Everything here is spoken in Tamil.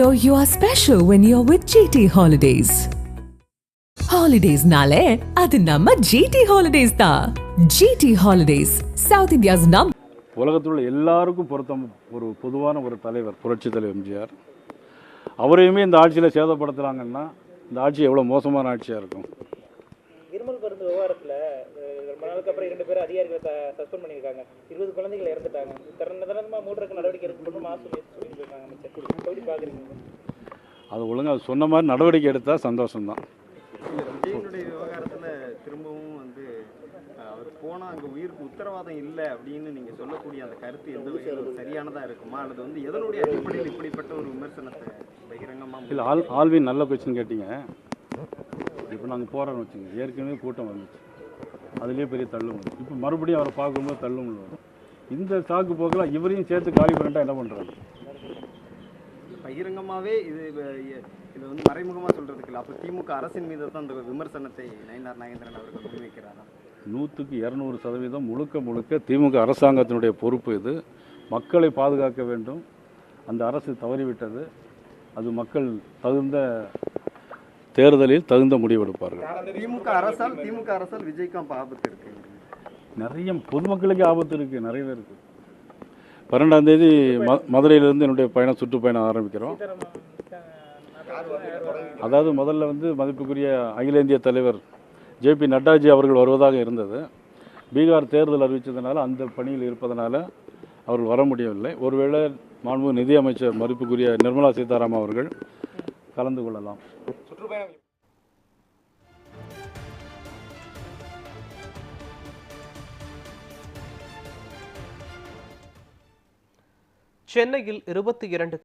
So you are special when you're with GT Holidays. Holidays nale, அது நம்ம GT Holidays தான். GT Holidays, South India's number உலகத்தில் உள்ள எல்லாருக்கும் பொருத்தம். ஒரு பொதுவான ஒரு தலைவர் புரட்சி தலைவர் எம்ஜிஆர். அவரையுமே இந்த ஆட்சியில் சேதப்படுத்துகிறாங்கன்னா இந்த ஆட்சி எவ்வளோ மோசமான ஆட்சியாக இருக்கும்? இருமல் மருந்து விவகாரத்தில் ரொம்ப நாளுக்கு அப்புறம் இரண்டு பேரும் அதிகாரிகளை சஸ்பெண்ட் பண்ணியிருக்காங்க. இருபது குழந்தைகள் இறந்துட்டாங்க. அது ஒழுங்காக சொன்ன மாதிரி நடவடிக்கை எடுத்தால் சந்தோஷம்தான். திரும்பவும் வந்து அவர் போனா அங்க உயிருக்கு உத்தரவாதம் இல்லை அப்படின்னு நீங்க சொல்லக்கூடிய அந்த கருத்து எந்த வகையில் சரியானதா இருக்குமா? அல்லது வந்து எதனுடைய அடிப்படையில் இப்படிப்பட்ட ஒரு விமர்சனத்தை பகிரங்கமா இல்லை ஆல் ஆல்வின் நல்ல கொஸ்டின் கேட்டீங்க. இப்போ நாங்கள் போகிறோம்னு வச்சுங்க ஏற்கனவே கூட்டம் வந்துச்சு. அதுலேயே பெரிய தள்ளுமுள்ளு இப்போ மறுபடியும் அவரை பார்க்கும்போது தள்ளுமுள்ளு வரும். இந்த சாக்கு போக்கில் இவரையும் சேர்த்து காலி பண்ணிட்டா என்ன பண்ணுறாங்க பகிரங்கமாவே இது இது வந்து மறைமுகமா சொல்றதுக்கு இல்லை. அப்போ திமுக அரசின் மீது தான் அந்த விமர்சனத்தை நயினார் நாகேந்திரன் அவர்கள் முன்வைக்கிறாரா? நூற்றுக்கு இரநூறு சதவீதம் முழுக்க முழுக்க திமுக அரசாங்கத்தினுடைய பொறுப்பு இது. மக்களை பாதுகாக்க வேண்டும். அந்த அரசு தவறிவிட்டது. அது மக்கள் தகுந்த தேர்தலில் தகுந்த முடிவெடுப்பார்கள் திமுக அரசால் திமுக அரசால் விஜய்காந்த் ஆபத்து இருக்கு. நிறைய பொதுமக்களுக்கு ஆபத்து இருக்குது நிறைய பேருக்கு. பன்னெண்டாம் தேதி ம மதுரையிலிருந்து என்னுடைய பயணம் சுற்றுப்பயணம் ஆரம்பிக்கிறோம். அதாவது முதல்ல வந்து மதிப்புக்குரிய அகில இந்திய தலைவர் ஜேபி நட்டாஜி அவர்கள் வருவதாக இருந்தது. பீகார் தேர்தல் அறிவித்ததுனால அந்த பணியில் இருப்பதனால அவர்கள் வர முடியவில்லை. ஒருவேளை மாண்பு நிதியமைச்சர் மதிப்புக்குரிய நிர்மலா சீதாராமன் அவர்கள் கலந்து கொள்ளலாம். சென்னையில் இருபத்தி இரண்டு